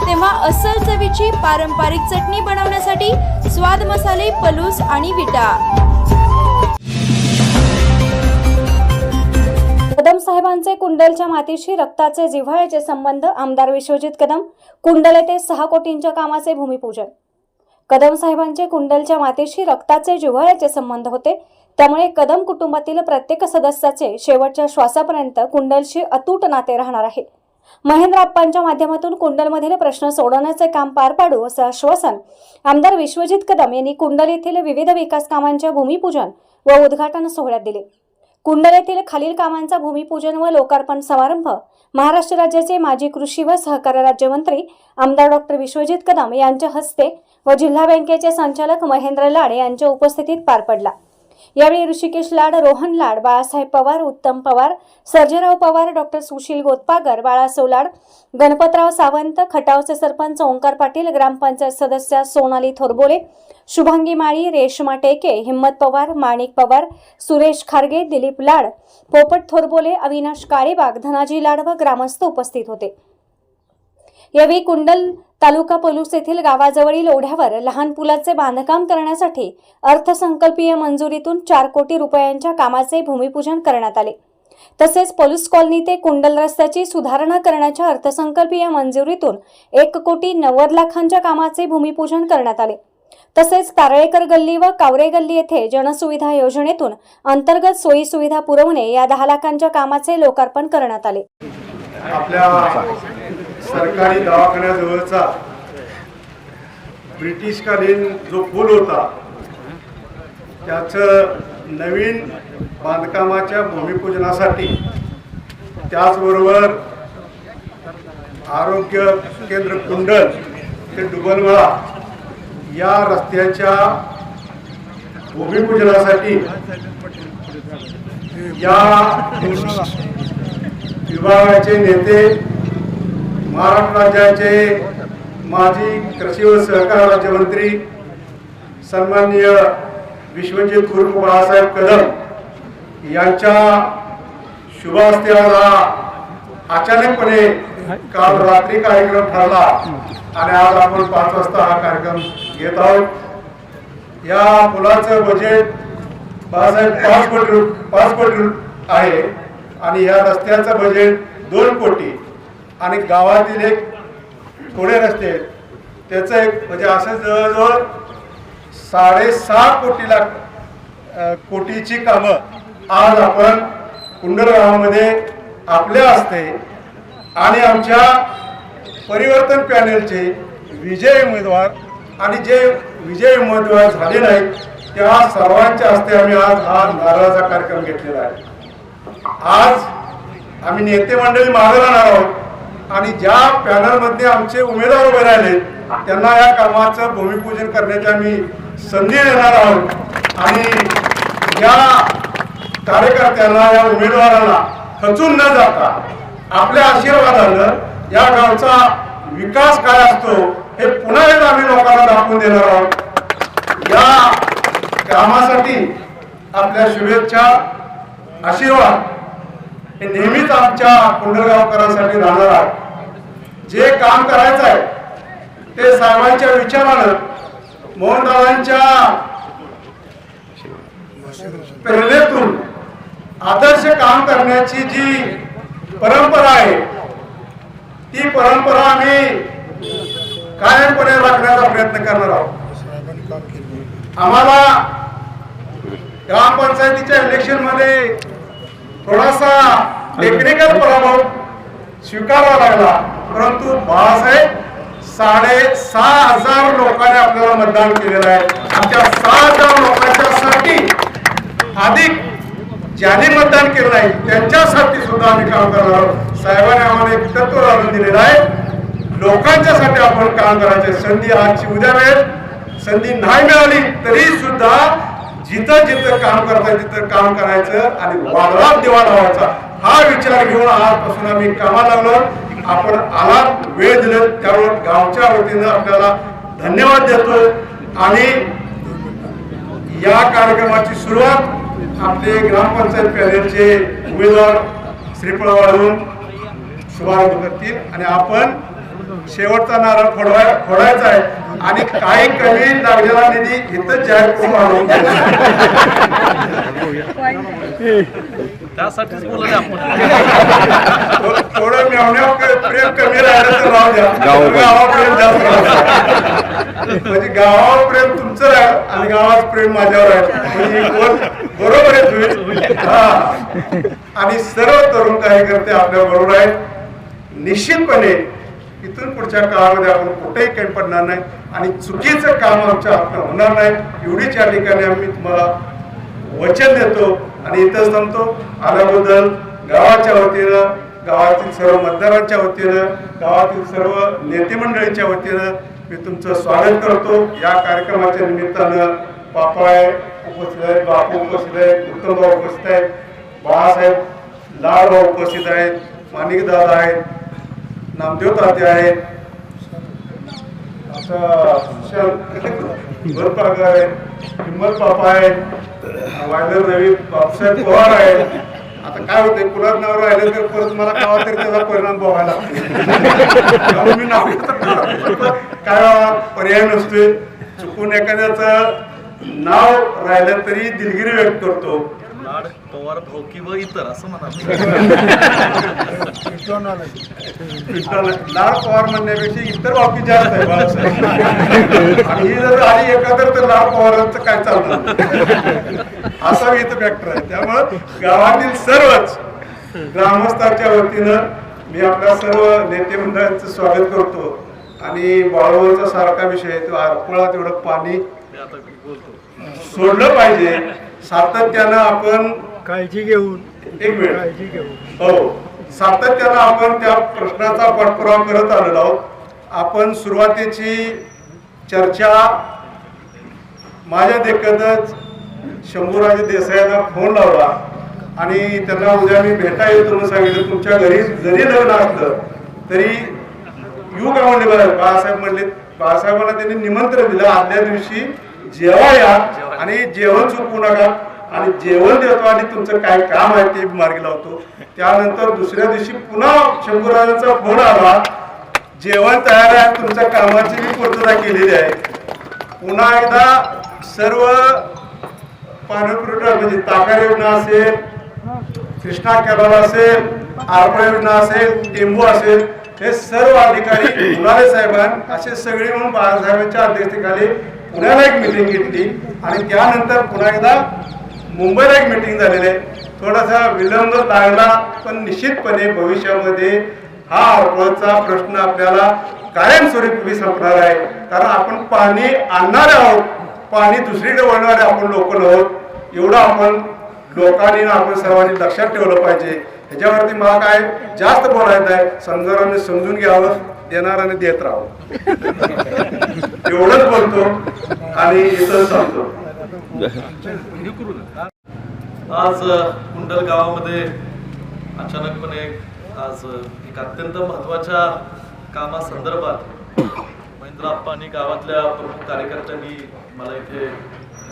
तेव्हा अस्सल चवीची पारंपरिक चटणी बनवण्यासाठी स्वाद मसाले पलूस आणि विटा. कदम साहेबांचे कुंडलच्या मातीशी रक्ताचे जिव्हाळ्याचे संबंध आमदार विश्वजित कदम कुंडल येथे सहा कोटींच्या कामाचे भूमिपूजन. कदम साहेबांचे कुंडलच्या मातीशी रक्ताचे जिव्हाळ्याचे संबंध होते त्यामुळे कदम कुटुंबातील प्रत्येक सदस्याचे शेवटच्या श्वासापर्यंत कुंडलशी अतूट नाते राहणार आहे. महेंद्र आप्पांच्या माध्यमातून कुंडलमधील प्रश्न सोडवण्याचे काम पार पाडू असं आश्वासन आमदार विश्वजित कदम यांनी कुंडल येथील विविध विकास कामांच्या भूमिपूजन व उद्घाटन सोहळ्यात दिले. कुंडल येथील खालील कामांचा भूमिपूजन व लोकार्पण समारंभ महाराष्ट्र राज्याचे माजी कृषी व सहकार्य राज्यमंत्री आमदार डॉक्टर विश्वजित कदम यांच्या हस्ते व जिल्हा बँकेचे संचालक महेंद्र लाड यांच्या उपस्थितीत पार पडला. यावेळी ऋषिकेश लाड रोहन लाड बाळासाहेब पवार उत्तम पवार सर्जेराव पवार डॉक्टर सुशील गोतपागर बाळासाव लाड गणपतराव सावंत खटावचे सरपंच ओंकार पाटील ग्रामपंचायत सदस्य सोनाली थोरबोले शुभांगी माळी रेशमा टेके हिम्मत पवार माणिक पवार सुरेश खारगे दिलीप लाड पोपट थोरबोले अविनाश काळेबाग धनाजी लाड व ग्रामस्थ उपस्थित होते. यावेळी कुंडल तालुका पलूस येथील गावाजवळील ओढ्यावर लहान पुलाचे बांधकाम करण्यासाठी अर्थसंकल्पीय मंजुरीतून चार कोटी रुपयांच्या कामाचे भूमिपूजन करण्यात आले. तसेच पलूस कॉलनी ते कुंडल रस्त्याची सुधारणा करण्याच्या अर्थसंकल्पीय मंजुरीतून एक कोटी नव्वद लाखांच्या कामाचे भूमिपूजन करण्यात आले. तसेच तारळेकर गल्ली व कावरे गल्ली येथे जनसुविधा योजनेतून अंतर्गत सोयी सुविधा पुरवणे या दहा लाखांच्या कामाचे लोकार्पण करण्यात आले. आपल्या सरकारी दवाखान्याजवळचा ब्रिटिशकालीन जो पूल होता त्याचं नवीन बांधकामाच्या भूमिपूजनासाठी त्याचबरोबर आरोग्य केंद्र कुंडल ते डुबलमळा या रस्त्याच्या भूमिपूजनासाठी या विभागाचे नेते महाराष्ट्र राज्याचे माजी कृषी व सहकार राज्यमंत्री सन्माननीय विश्वजित उर्फ बाळासाहेब कदम यांच्या शुभ हस्ते अचानकपणे काल रात्री कार्यक्रम ठरला आणि आज आपण पाच वाजता हा कार्यक्रम घेत आहोत. या पुलाचं बजेट बाळासाहेब पाच कोटी रु- पाच कोटी आहे आणि या रस्त्याचं बजेट दोन कोटी. आणि गावातील एक थोडे रस्ते त्याचं एक म्हणजे असं जवळजवळ साडेसात कोटी लाख कोटीची कामं आज आपण कुंडलगावामध्ये आपल्या असते आणि आमच्या परिवर्तन पॅनेलचे विजय उमेदवार आणि जे विजय उमेदवार झाले नाहीत त्या सर्वांच्या हस्ते आम्ही आज हा नारळाचा कार्यक्रम घेतलेला आहे. आज आम्ही नेते मंडळी मागे राहणार आहोत. आणि ज्या पॅनलमध्ये आमचे उमेदवार उभे राहिले त्यांना या कामाचं भूमिपूजन करण्याची आम्ही संधी देणार आहोत. आणि या कार्यकर्त्यांना या उमेदवारांना खचून न जाता आपल्या आशीर्वादानं या गावचा विकास काय असतो हे पुन्हा एकदा आम्ही लोकांना दाखवून देणार आहोत. या कामासाठी आपल्या शुभेच्छा आशीर्वाद. हे नेहमीच आमच्या कुंडलगावकरांसाठी राहणार आहे. जे काम करायचं आहे ते साहेबांच्या विचारानं मोहनरावांच्या प्रेरणेतून आदर्श काम करण्याची जी परंपरा आहे ती परंपरा आम्ही कायमपणे राखण्याचा प्रयत्न करणार आहोत. आम्हाला ग्रामपंचायतीच्या इलेक्शनमध्ये थोडासा टेक्निकल पराभव स्वीकारावा लागला. परंतु बाळासाहेब साडे सहा हजार लोकांनी आपल्याला मतदान केलेलं आहे. आमच्या सहा हजार लोकांच्या साठी अधिक ज्यांनी मतदान केलं नाही त्यांच्यासाठी सुद्धा आम्ही काम करणार आहोत. साहेबांनी आम्हाला एक तत्व लावून दिलेलं आहे. लोकांच्यासाठी आपण काम करायचं संधी आजची उद्या मिळेल. संधी नाही मिळाली तरी सुद्धा जिथं जिथं काम करताय तिथं काम करायचं आणि वादळात देवा लावायचा हा विचार घेऊन आजपासून आम्ही कामा लागलो आपण आला वेळ दिलं त्यावर गावच्या वतीनं आपल्याला धन्यवाद देतो आणि या कार्यक्रमाची सुरुवात आपले ग्रामपंचायत पॅनेलचे उमेदवार श्रीफळ वाढवून शुभारंभ करतील. आणि आपण शेवटचा नारळ फोडवाय फोडायचा आहे. आणि काही कमी लागलेला निधी इथं जाहीर करून द्यायचा. त्यासाठीच बोलले आपण. थोडं मेवण्यावर क- प्रेम कमी राहिलं तर राहू द्या. गावावर प्रेम जास्त. म्हणजे गावावर प्रेम तुमचं आहे आणि गावात प्रेम माझ्यावर आहे म्हणजे बरोबर आहे तुम्ही. हा. आणि सर्व तरुण कार्यकर्ते आपल्या बरोबर आहेत निश्चितपणे इथून पुढच्या काळामध्ये आपण कुठेही काही पडणार नाही. आणि चुकीचं काम आमच्या हातनं होणार नाही. एवढीच या ठिकाणी आम्ही तुम्हाला वचन देतो आणि इथंच थांबतो. आल्याबद्दल गावाच्या वतीनं गावातील सर्व मतदारांच्या वतीनं गावातील सर्व नेते मंडळींच्या वतीनं मी तुमचं स्वागत करतो. या कार्यक्रमाच्या निमित्तानं पापाय उपस्थित आहेत बापू उपस्थित आहेत उत्तमभाऊ उपस्थित आहेत बाळासाहेब लाडभाऊ उपस्थित आहेत माणिकदादा आहेत नामदेव तात्या आहेत. आता भरपागर आहे हिम्मत आहेत. वायदर रवी बापसाहेब पवार आहेत. आता काय होते कुणाच नाव राहिलं तर परत मला कावा तरी त्याचा परिणाम बघायला लागतो. मी नाव काय पर्याय नसतोय. चुकून एखाद्याचं नाव राहिलं तरी दिलगिरी व्यक्त करतो. लाड पवार भाऊकी व इतर असं म्हणा. लाल पवार म्हणण्यापेक्षा इतर बाबतीत जास्त आहे बाळासाहेब. आणि ही जर आली एखादं तर लाल पवारांचं काय चालणार असा इथं फॅक्टर आहे. त्यामुळं गावातील सर्वच ग्रामस्थांच्या वतीनं मी आपल्या सर्व नेते मंडळांचं स्वागत करतो. आणि बाळवणचा सारखा विषय आहे तो आरपुळा तेवढं पाणी सोडलं पाहिजे. सातत्यानं आपण काळजी घेऊन एक मिनिट. काळजी घेऊन. हो. सातत्यानं आपण त्या प्रश्नाचा पाठपुरावा करत आलेलो आहोत. आपण सुरुवातीची चर्चा माझ्या देखतच शंभूराजे देसाईंना फोन लावला आणि त्यांना उद्या मी भेटा येतो म्हणून सांगितलं तुमच्या घरी जरी लग्न असलं तरी येऊ का म्हणले बरं बाळासाहेब म्हणले बाळासाहेबांना त्यांनी निमंत्रण दिलं. आदल्या दिवशी जेवा या आणि जेवण चुकवू नका आणि जेवण देतो आणि तुमचं काय काम आहे ते मार्गी लावतो. त्यानंतर दुसऱ्या दिवशी पुन्हा शंभूराजांचा फोन आला. जेवण तयार आहे तुमच्या कामाची मी पूर्तता केलेली आहे. पुन्हा एकदा सर्व पाणीपुरवठा म्हणजे ताका योजना असेल कृष्णा कॅनॉल असेल आरपा योजना असेल टेंबू असेल हे सर्व अधिकारी मुलारे साहेबां असे सगळे म्हणून बाळासाहेबांच्या अध्यक्षतेखाली पुण्याला एक मिटिंग घेतली आणि त्यानंतर पुन्हा एकदा मुंबईला एक मिटिंग झालेली आहे. थोडासा विलंब लागला पण निश्चितपणे भविष्यामध्ये हा आरपळचा प्रश्न आपल्याला कायमस्वरूपी संपणार आहे. कारण आपण पाणी आणणारे आहोत पाणी दुसरीकडे वळणारे आपण लोक आहोत. एवढं आपण लोकांनी आपण सर्वांनी लक्षात ठेवलं पाहिजे. ह्याच्यावरती मला काय जास्त बोलायचं आहे समजाराने समजून घ्यावं देणाराने देत राहावं. एवढंच बोलतो आणि इतर सांगतो आज कुंडल गावामध्ये अचानकपणे आज एक अत्यंत महत्त्वाच्या कामासंदर्भात महेंद्राप्पा आणि गावातल्या प्रमुख कार्यकर्त्यांनी मला इथे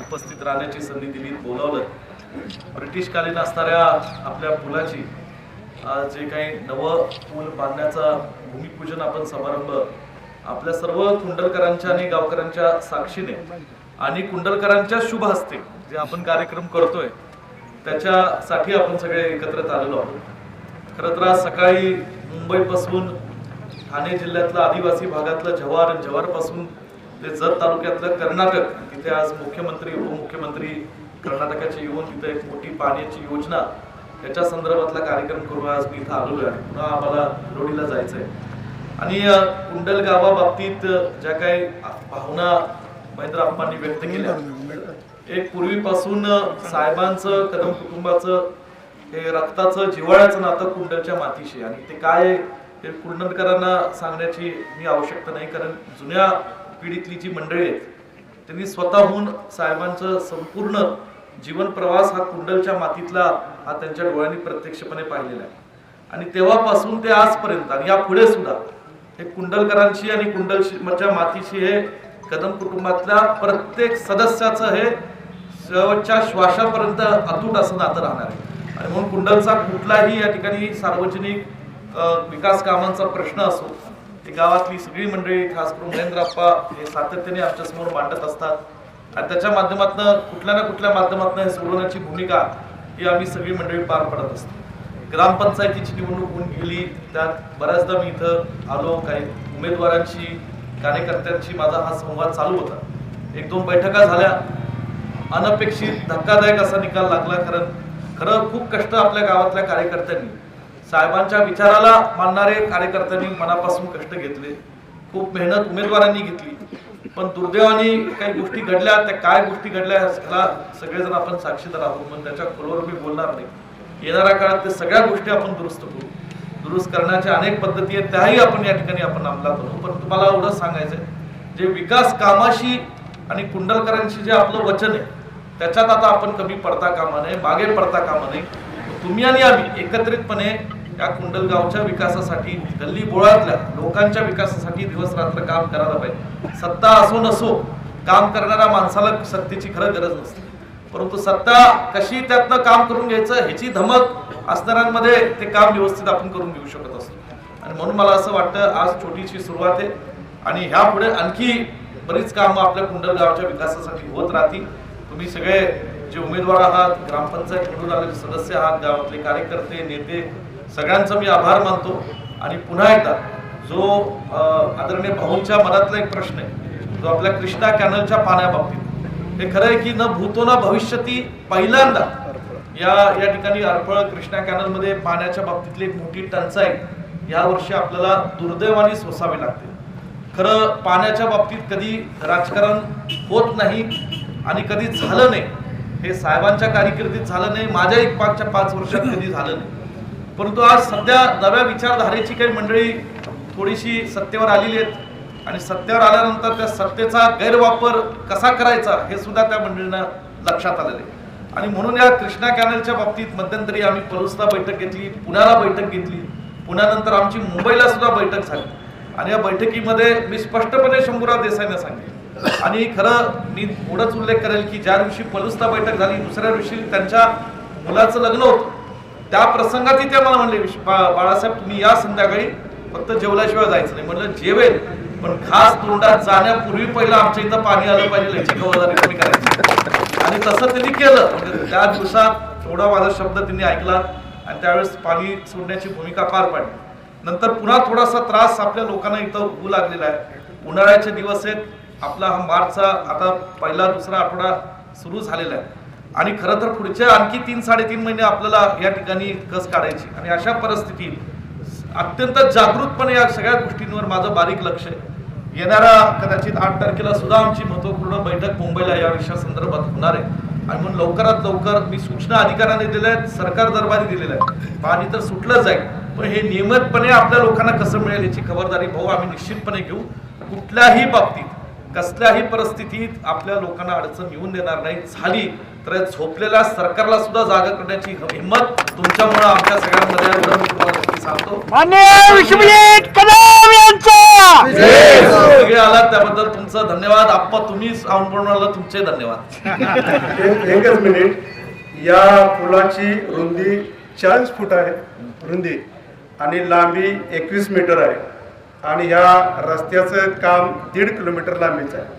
उपस्थित राहण्याची संधी दिली बोलावलं. ब्रिटिशकालीन असणाऱ्या आपल्या पुलाची जे काही नवं पूल बांधण्याचा भूमिपूजन आपण समारंभ आपल्या सर्व कुंडलकरांच्या आणि गावकऱ्यांच्या साक्षीने आणि कुंडलकरांच्या शुभ हस्ते जे आपण कार्यक्रम करतोय त्याच्यासाठी आपण सगळे एकत्रित आलेलो आहोत. खरं तर आज सकाळी मुंबईपासून ठाणे जिल्ह्यातलं आदिवासी भागातलं जव्हार जव्हारपासून ते जत तालुक्यातलं कर्नाटक तिथे आज मुख्यमंत्री उपमुख्यमंत्री कर्नाटकाचे येऊन तिथे एक मोठी पाण्याची योजना याच्या संदर्भातला कार्यक्रम करून आज मी इथं आलेलो आहे. पुन्हा आम्हाला रोडीला जायचं आहे आणि कुंडल गावाबाबतीत ज्या काही भावना महेंद्र आप्पांनी व्यक्त केल्या एक पूर्वीपासून साहेबांचं कदम कुटुंबाचं हे रक्ताचं जिवाळ्याचं नातं कुंडलच्या मातीशी. आणि ते काय हे कुंडलकरांना सांगण्याची मी आवश्यकता नाही. कारण जुन्या पिढीतली जी मंडळी आहेत त्यांनी स्वतःहून साहेबांचं संपूर्ण जीवन प्रवास हा कुंडलच्या मातीतला हा त्यांच्या डोळ्यांनी प्रत्यक्षपणे पाहिलेला आहे. आणि तेव्हापासून ते आजपर्यंत आणि यापुढे सुद्धा हे कुंडलकरांशी आणि कुंडलच्या मातीशी हे कदम कुटुंबातल्या प्रत्येक सदस्याचं हे शेवटच्या श्वासापर्यंत अतूट असं नातं राहणार आहे. आणि म्हणून कुंडलचा कुठलाही या ठिकाणी सार्वजनिक विकास कामांचा प्रश्न असो ते गावातली सगळी मंडळी खास करून महेंद्रप्पा हे सातत्याने आमच्यासमोर मांडत असतात. आणि त्याच्या माध्यमातून कुठल्या ना कुठल्या माध्यमातून हे सोडवण्याची भूमिका ही आम्ही सगळी मंडळी पार पडत असतो. ग्रामपंचायतीची निवडणूक होऊन गेली त्यात बऱ्याचदा मी इथं आलो काही उमेदवारांशी कार्यकर्त्यांशी माझा हा संवाद चालू होता. एक दोन बैठका झाल्या. अनपेक्षित धक्कादायक असा निकाल लागला कारण खरं खूप कष्ट आपल्या गावातल्या कार्यकर्त्यांनी. साहेबांच्या विचाराला मानणारे कार्यकर्त्यांनी मनापासून कष्ट घेतले. खूप मेहनत उमेदवारांनी घेतली. पण दुर्दैवाने काही गोष्टी घडल्या त्या काय गोष्टी घडल्या ह्याला सगळेजण आपण साक्षीदार आहोत. पण त्याच्या खोलवर मी बोलणार नाही. येणाऱ्या काळात ते सगळ्या गोष्टी आपण दुरुस्त करू. दुरुस्त करण्याच्या अनेक पद्धती आहेत त्याही आपण या ठिकाणी आपण अंमलात आणू. पण तुम्हाला एवढंच सांगायचं जे विकास कामाशी आणि कुंडलकरांशी जे आपलं वचन आहे त्याच्यात आता आपण कमी पडता कामा नये मागे पडता कामा नये. तुम्ही आणि आम्ही एकत्रितपणे या कुंडलगावच्या विकासासाठी गल्ली बोळातल्या लोकांच्या विकासासाठी दिवस रात्र काम करायला पाहिजे. सत्ता असो नसो काम करणाऱ्या माणसाला सत्तेची खरं गरज नसते. परंतु सत्ता कशी त्यातनं काम करून घ्यायचं ह्याची धमक असणाऱ्यांमध्ये ते काम व्यवस्थित आपण करून घेऊ शकत असतो. आणि म्हणून मला असं वाटतं आज छोटीशी सुरुवात आहे. आणि ह्यापुढे आणखी बरीच कामं आपल्या कुंडलगावच्या विकासासाठी होत राहतील. तुम्ही सगळे जे उमेदवार आहात ग्रामपंचायत निवडून आलेले सदस्य आहात गावातले कार्यकर्ते नेते सगळ्यांचं मी आभार मानतो. आणि पुन्हा एकदा जो आदरणीय भाऊंच्या मनातला एक प्रश्न आहे जो आपल्या कृष्णा कॅनलच्या पाण्याबाबतीत हे खरं आहे की न भूतो न भविष्यती पहिल्यांदा या या ठिकाणी अडफळ कृष्णा कॅनलमध्ये पाण्याच्या बाबतीतली एक मोठी टंचाई या वर्षी आपल्याला दुर्दैवाने सोसावी लागते. खरं पाण्याच्या बाबतीत कधी राजकारण होत नाही आणि कधी झालं नाही हे साहेबांच्या कारकिर्दीत झालं नाही माझ्या एक पाचच्या पाच वर्षात कधी झालं नाही. परंतु आज सध्या नव्या विचारधारेची काही मंडळी थोडीशी सत्तेवर आलेली आहेत आणि सत्तेवर आल्यानंतर त्या सत्तेचा गैरवापर कसा करायचा हे सुद्धा त्या मंडळींना लक्षात आलेलं आहे. आणि म्हणून या कृष्णा कॅनलच्या बाबतीत मध्यंतरी आम्ही पलूसला बैठक घेतली पुण्याला बैठक घेतली. पुण्यानंतर आमची मुंबईला सुद्धा बैठक झाली. आणि या बैठकीमध्ये मी स्पष्टपणे शंभूराव देसाईंना सांगितलं आणि खरं मी थोडंच उल्लेख करेल की ज्या दिवशी पलूसला बैठक झाली दुसऱ्या दिवशी त्यांच्या मुलाचं लग्न होतं. त्या प्रसंगात ते मला म्हणले बाळासाहेब तुम्ही या संध्याकाळी फक्त जेवल्याशिवाय जायचं नाही. म्हणलं जेवेल पण खास तोंडात जाण्यापूर्वी पहिलं आमच्या इथं पाणी आलं पाहिजे याची खबरदारी कमी करायची. आणि तसं त्यांनी केलं. म्हणजे त्या दिवसात थोडा माझा शब्द त्यांनी ऐकला आणि त्यावेळेस पाणी सोडण्याची भूमिका पार पाडली. नंतर पुन्हा थोडासा त्रास आपल्या लोकांना इथं होऊ लागलेला आहे. उन्हाळ्याचे दिवस आहेत. आपला हा मार्चचा आता पहिला दुसरा आठवडा सुरू झालेला आहे. आणि खरं तर पुढचे आणखी तीन साडेतीन महिने आपल्याला या ठिकाणी कस काढायची? आणि अशा परिस्थितीत अत्यंत जागृतपणे या सगळ्या गोष्टींवर माझं बारीक लक्ष आहे. येणाऱ्या कदाचित आठ तारखेला सुद्धा आमची महत्त्वपूर्ण बैठक मुंबईला या विषयासंदर्भात होणार आहे. आणि म्हणून लवकरात लवकर मी सूचना अधिकाऱ्यांनी दिल्या आहेत सरकार दरबारी दिलेल्या आहेत. पाणी तर सुटलं जाईल पण हे नियमितपणे आपल्या लोकांना कसं मिळेल याची खबरदारी भाऊ आम्ही निश्चितपणे घेऊ. कुठल्याही बाबतीत कसल्याही परिस्थितीत आपल्या लोकांना अडचण येऊन देणार नाही. झाली तर झोपलेल्या सरकारला सुद्धा जागा करण्याची हिंमत तुमच्यामुळे आमच्या सगळ्यांमध्ये सांगतो. मान्य विश्वजित कदम यांचा! सगळे आलात त्याबद्दल तुमचं धन्यवाद. आप्पा तुम्ही आला तुमचे धन्यवाद. एक- एकच मिनिट. या पुलाची रुंदी चाळीस फूट आहे रुंदी. आणि लांबी एकवीस मीटर आहे. आणि ह्या रस्त्याचं काम दीड किलोमीटर लांबीचं आहे